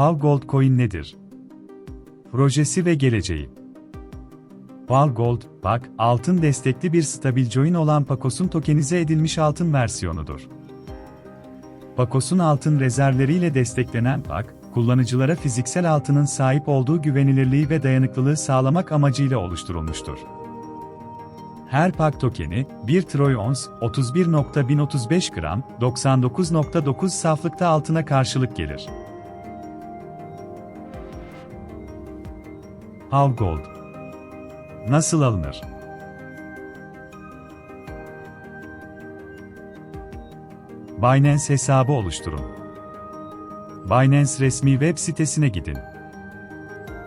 Pav Gold Coin nedir? Projesi ve geleceği. Pav Gold, PAK, altın destekli bir stabil coin olan Pakos'un tokenize edilmiş altın versiyonudur. Pakos'un altın rezervleriyle desteklenen PAK, kullanıcılara fiziksel altının sahip olduğu güvenilirliği ve dayanıklılığı sağlamak amacıyla oluşturulmuştur. Her PAK tokeni, 1 troy ons, 31.1035 gram, 99.9 saflıkta altına karşılık gelir. How Gold Nasıl alınır? Binance hesabı oluşturun. Binance resmi web sitesine gidin.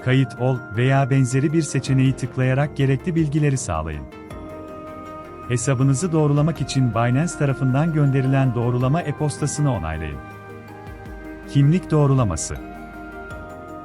Kayıt ol veya benzeri bir seçeneği tıklayarak gerekli bilgileri sağlayın. Hesabınızı doğrulamak için Binance tarafından gönderilen doğrulama e-postasını onaylayın. Kimlik doğrulaması